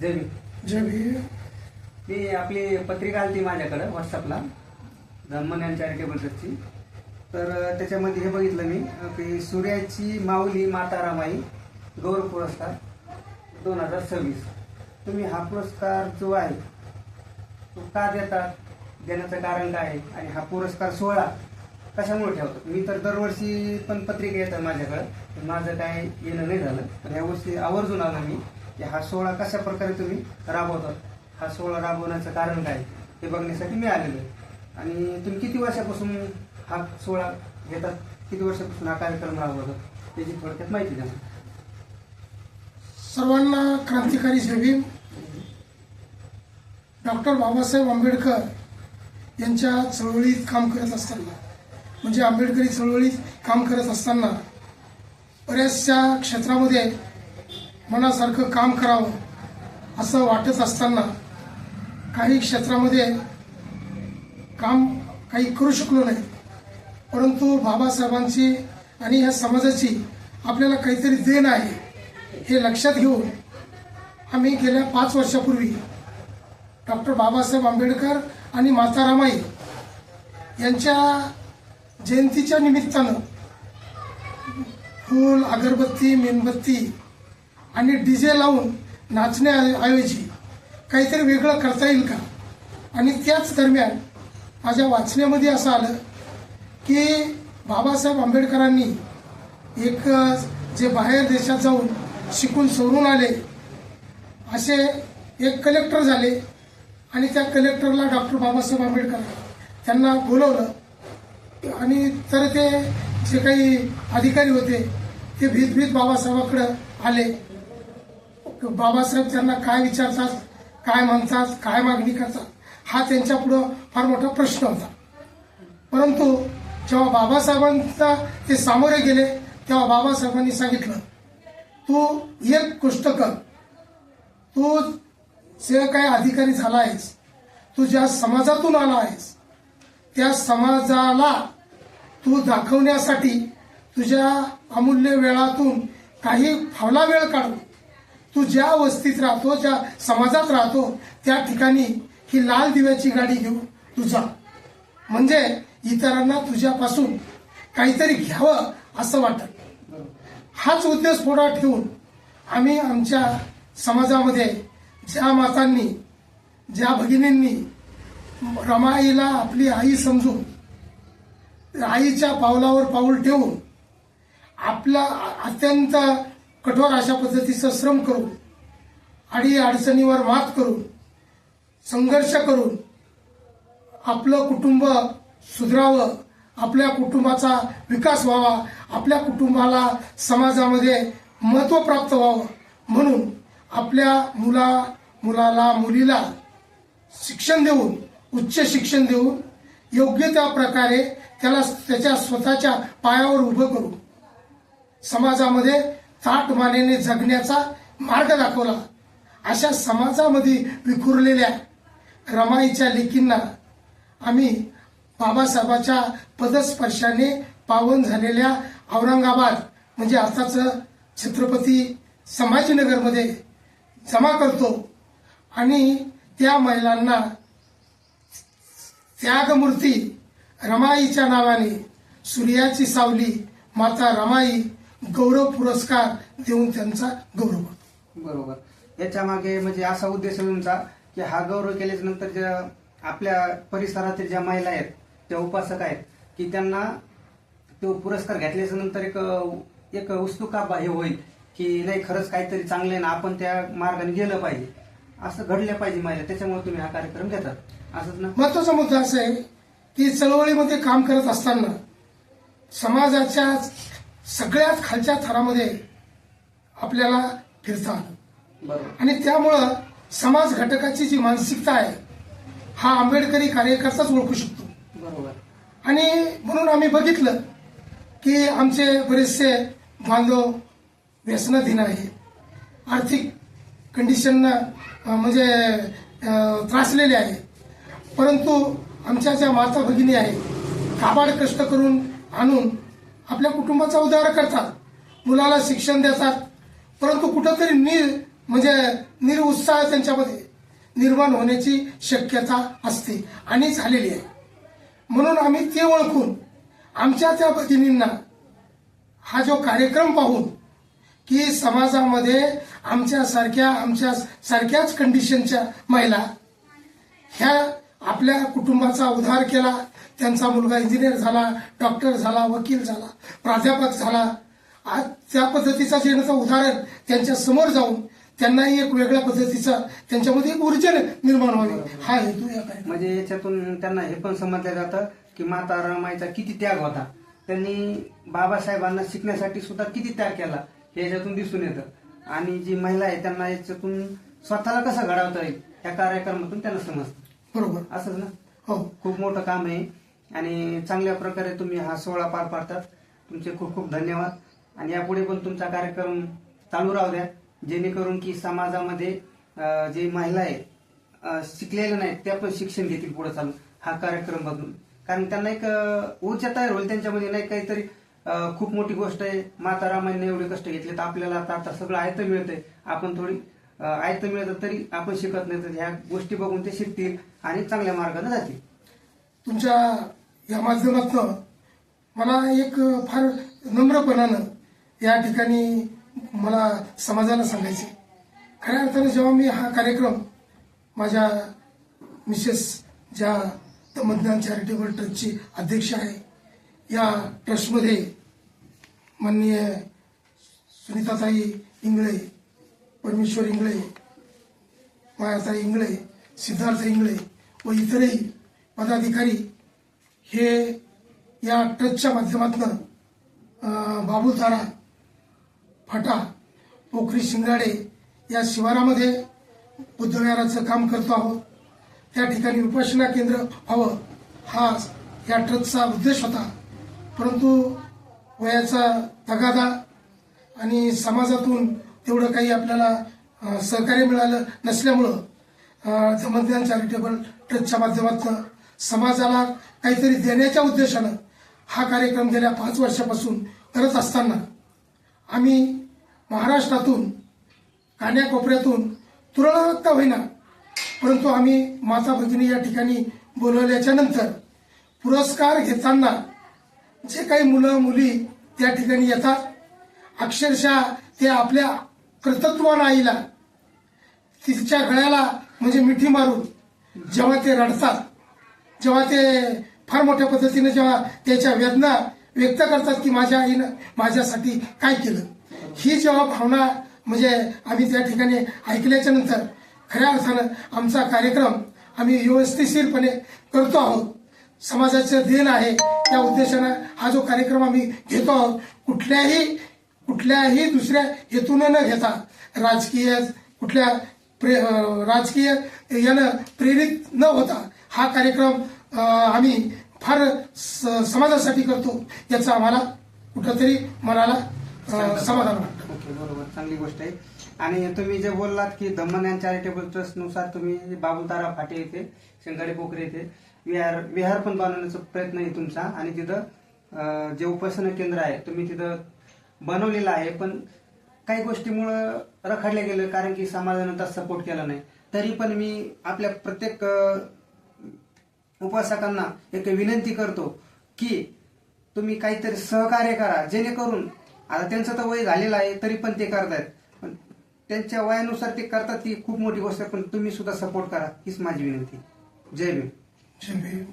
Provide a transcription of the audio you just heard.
जय भीम. जे भी मी आपली पत्रिका आली माझ्याकडं व्हॉट्सअपला धन्मन चॅरिटेबल ट्रस्टची तर त्याच्यामध्ये हे बघितलं मी की सूर्याची माऊली माता रामाई गौरव पुरस्कार दोन हजार सव्वीस. तुम्ही हा पुरस्कार जो आहे तो का देतात देण्याचं कारण काय आहे? आणि हा पुरस्कार सोहळा कशामुळे ठेवतात मी तर दरवर्षी पण पत्रिका येतात माझ्याकडं. माझं काय येणं नाही झालं. पण ह्या वर्षी आवर्जून आलो मी. की हा सोहळा कशा प्रकारे तुम्ही राबवतात हा सोहळा राबवण्याचं कारण काय? हे बघण्यासाठी मी आलेलो आहे. आणि तुम्ही किती वर्षापासून हा सोहळा घेतात? किती वर्षापासून हा कार्यक्रम राबवतात त्याची थोडक्यात माहिती द्या. सर्वांना क्रांतिकारी सेवी डॉक्टर बाबासाहेब आंबेडकर यांच्या चळवळीत काम करत असताना म्हणजे आंबेडकरी चळवळीत काम करत असताना बऱ्याचशा क्षेत्रामध्ये मनासारखं काम करावं असं वाटत असताना काही क्षेत्रामध्ये काम काही करू शकलो नाही. परंतु बाबासाहेबांची आणि या समाजाची आपल्याला काहीतरी देण आहे हे लक्षात घेऊन आम्ही गेल्या पाच वर्षापूर्वी डॉक्टर बाबासाहेब आंबेडकर आणि मातारामाई यांच्या जयंतीच्या निमित्तानं फूल अगरबत्ती मेणबत्ती आणि डीजे लावून नाचण्याऐवजी काहीतरी वेगळं करता येईल का? आणि त्याच दरम्यान माझ्या वाचण्यामध्ये असं आलं की बाबासाहेब आंबेडकरांनी एक जे बाहेर देशात जाऊन शिकून सोडून आले असे एक कलेक्टर झाले आणि त्या कलेक्टरला डॉक्टर बाबासाहेब आंबेडकर त्यांना बोलवलं. आणि तर ते जे काही अधिकारी होते ते भीत भीत बाबासाहेबाकडं आले. बाबासाहेब त्यांना काय विचारतात काय म्हणतात काय मागणी करतात हा त्यांच्या पुढं फार मोठा प्रश्न होता. परंतु जेव्हा बाबासाहेबांचा ते सामोरे गेले तेव्हा बाबासाहेबांनी सांगितलं तू एक गोष्ट कर. तू जे काय अधिकारी झाला आहेस तू ज्या समाजातून आला आहेस त्या समाजाला तू दाखवण्यासाठी तुझ्या अमूल्य वेळातून काही फावला वेळ काढून तू ज्या वस्तीत राहतो ज्या समाजात राहतो त्या ठिकाणी ही लाल दिव्याची गाडी घेऊन तू जा. म्हणजे इतरांना तुझ्यापासून काहीतरी घ्यावं असं वाटत. हाच उद्देश पुढा ठेवून आम्ही आमच्या समाजामध्ये ज्या मातांनी ज्या भगिनींनी रमाईला आपली आई समजून आईच्या पावलावर पाऊल ठेवून आपला अत्यंत कठोर अशा पद्धतीचं श्रम करून आणि अडचणीवर मात करून संघर्ष करून आपलं कुटुंब सुधरावं आपल्या कुटुंबाचा विकास व्हावा आपल्या कुटुंबाला समाजामध्ये महत्त्व प्राप्त व्हावं म्हणून आपल्या मुला मुलाला मुलीला शिक्षण देऊन उच्च शिक्षण देऊन योग्य त्या प्रकारे त्याला त्याच्या स्वतःच्या पायावर उभं करू समाजामध्ये ताटमानेने जगण्याचा मार्ग दाखवला. अशा समाजामध्ये विखुरलेल्या रमाईच्या लेकींना आम्ही बाबासाहेबाच्या पदस्पर्शाने पावन झालेल्या औरंगाबाद म्हणजे आताचं छत्रपती संभाजीनगरमध्ये जमा करतो. आणि त्या महिलांना त्यागमूर्ती रमाईच्या नावाने सूर्याची सावली माता रमाई गौरव पुरस्कार देऊन त्यांचा गौरव करतो. बरोबर. याच्या मागे म्हणजे असा उद्देश तुमचा की हा गौरव केल्याच्यानंतर ज्या आपल्या परिसरातील ज्या महिला आहेत त्या उपासक आहेत की त्यांना तो पुरस्कार घेतल्याच्या नंतर एक एक उत्सुका हे होईल की नाही खरंच काहीतरी चांगलं आहे ना आपण त्या मार्गाने गेलं पाहिजे. असं घडलं पाहिजे महिला त्याच्यामुळे तुम्ही हा कार्यक्रम घेतात. असंच ना? महत्त्वाचा मुद्दा असा आहे की चळवळीमध्ये काम करत असताना समाजाच्या सगळ्यात खालच्या थरामध्ये आपल्याला फिरता आलं बरोबर. आणि त्यामुळं समाज घटकाची जी मानसिकता आहे हा आंबेडकरी कार्यकर्ताच ओळखू शकतो. आणि म्हणून आम्ही बघितलं की आमचे बरेचसे बांधव व्यसनाधीन आहे. आर्थिक कंडिशन म्हणजे त्रासलेले आहे. परंतु आमच्या ज्या माता भगिनी आहेत काबाड कष्ट करून आणून आपल्या कुटुंबाचा उद्धार करतात. मुलाला शिक्षण देतात. परंतु कुठंतरी निर म्हणजे निरुत्साह त्यांच्यामध्ये निर्माण होण्याची शक्यता असते आणि झालेली आहे. म्हणून आम्ही ते ओळखून आमच्या त्या भगिनींना हा जो कार्यक्रम पाहून की समाजामध्ये आमच्यासारख्या आमच्या सारख्याच कंडिशनच्या महिला ह्या आपल्या कुटुंबाचा उद्धार केला त्यांचा मुलगा इंजिनियर झाला डॉक्टर झाला वकील झाला प्राध्यापक झाला. आज त्या पद्धतीचा नव्हतं उदाहरण त्यांच्यासमोर जाऊन त्यांनाही एक वेगळ्या पद्धतीचा त्यांच्यामध्ये एक ऊर्जा निर्माण व्हावी. हा हेतू. म्हणजे याच्यातून त्यांना हे पण समजलं जातं की माता रमाईचा किती त्याग होता. त्यांनी बाबासाहेबांना शिकण्यासाठी सुद्धा किती त्याग केला हे याच्यातून दिसून येतं. आणि जी महिला आहे त्यांना याच्यातून स्वतःला कसं घडवता येईल या कार्यक्रमातून त्यांना समजतं. बरोबर. असंच ना? हो. खूप मोठं काम आहे. आणि चांगल्या प्रकारे तुम्ही हा सोहळा पार पाडतात. तुमचे खूप खूप धन्यवाद. आणि यापुढे पण तुमचा कार्यक्रम चालू राहू द्या. जेणेकरून की समाजामध्ये जे महिला आहे शिकलेल्या नाहीत त्या पण शिक्षण घेतील पुढे चालू हा कार्यक्रम बघून. कारण त्यांना एक ऊर्जा तयार होईल त्यांच्यामध्ये. नाही काहीतरी खूप मोठी गोष्ट आहे. माता रामायण एवढे कष्ट घेतले तर आपल्याला आता आता सगळं आयतं मिळतंय. आपण थोडी आयत आयतं मिळतं तरी आपण शिकत नाही. तर ह्या गोष्टी बघून ते शिकतील आणि चांगल्या मार्गाने जातील. तुमच्या या माध्यमातून मला एक फार नम्रपणानं या ठिकाणी मला समाजाला सांगायचे खऱ्या अर्थाने जेव्हा मी हा कार्यक्रम माझ्या मिसेस ज्या तमज्ञान चॅरिटेबल ट्रस्टची अध्यक्ष आहे या ट्रस्टमध्ये माननीय सुनीताताई इंगळे परमेश्वर इंगळे मायाताई इंगळे सिद्धार्थ इंगळे व इतरही पदाधिकारी हे या ट्रस्टच्या माध्यमातून बाबुतारा फाटा पोखरी शिंगाडे या शिवारामध्ये बुद्धविहाराचं काम करतो आहोत. त्या ठिकाणी उपासना केंद्र व्हावं हा या ट्रस्टचा उद्देश होता. परंतु वयाचा तगादा आणि समाजातून तेवढं काही आपल्याला सहकार्य मिळालं नसल्यामुळं समज्ञान चॅरिटेबल ट्रस्टच्या माध्यमातून समाजाला काहीतरी देण्याच्या उद्देशानं हा कार्यक्रम गेल्या पाच वर्षापासून करत असताना आम्ही महाराष्ट्रातून कान्याकोपऱ्यातून तुरळक का होईना परंतु आम्ही माता भगिनी या ठिकाणी बोलवल्याच्या नंतर पुरस्कार घेताना जे काही मुलं मुली त्या ठिकाणी येतात अक्षरशः ते आपल्या कर्तृत्वानं आईला तिच्या गळ्याला म्हणजे मिठी मारून जेव्हा ते रडतात जेव्हा ते फार मोठ्या पद्धतीने जेव्हा त्याच्या वेदना व्यक्त करतात की माझ्या आईनं माझ्यासाठी काय केलं ही जेव्हा भावना म्हणजे आम्ही त्या ठिकाणी ऐकल्याच्या नंतर खऱ्या अर्थानं आमचा कार्यक्रम आम्ही व्यवस्थितशीरपणे करतो आहोत. समाजाचं देण आहे त्या उद्देशानं हा जो कार्यक्रम आम्ही घेतो आहोत कुठल्याही कुठल्याही दुसऱ्या हेतून न घेता राजकीय कुठल्या प्रे राजकीय यानं प्रेरित न होता हा कार्यक्रम आम्ही फार स- समाजासाठी करतो याचं आम्हाला कुठंतरी मनाला समाधान वाटतं. ओके बरोबर. चांगली गोष्ट आहे. आणि तुम्ही जे बोललात की दमन चॅरिटेबल ट्रस्टनुसार तुम्ही बाबुलतारा फाटे येथे शेंगाडे पोखरे येथे विहार विहार पण बनवण्याचा प्रयत्न आहे तुमचा. आणि तिथं जे उपासना केंद्र आहे तुम्ही तिथं बनवलेलं आहे पण काही गोष्टीमुळं रखडलं गेलं कारण की समाजानं तसा सपोर्ट केला नाही. तरी पण मी आपल्या प्रत्येक उपासकांना एक विनंती करतो की तुम्ही काहीतरी सहकार्य करा जेणेकरून आता त्यांचं तर वय झालेलं आहे तरी पण ते करतायत. पण त्यांच्या वयानुसार ते करतात ती खूप मोठी गोष्ट आहे पण तुम्ही सुद्धा सपोर्ट करा हीच माझी विनंती. जय भीम. जय भीम.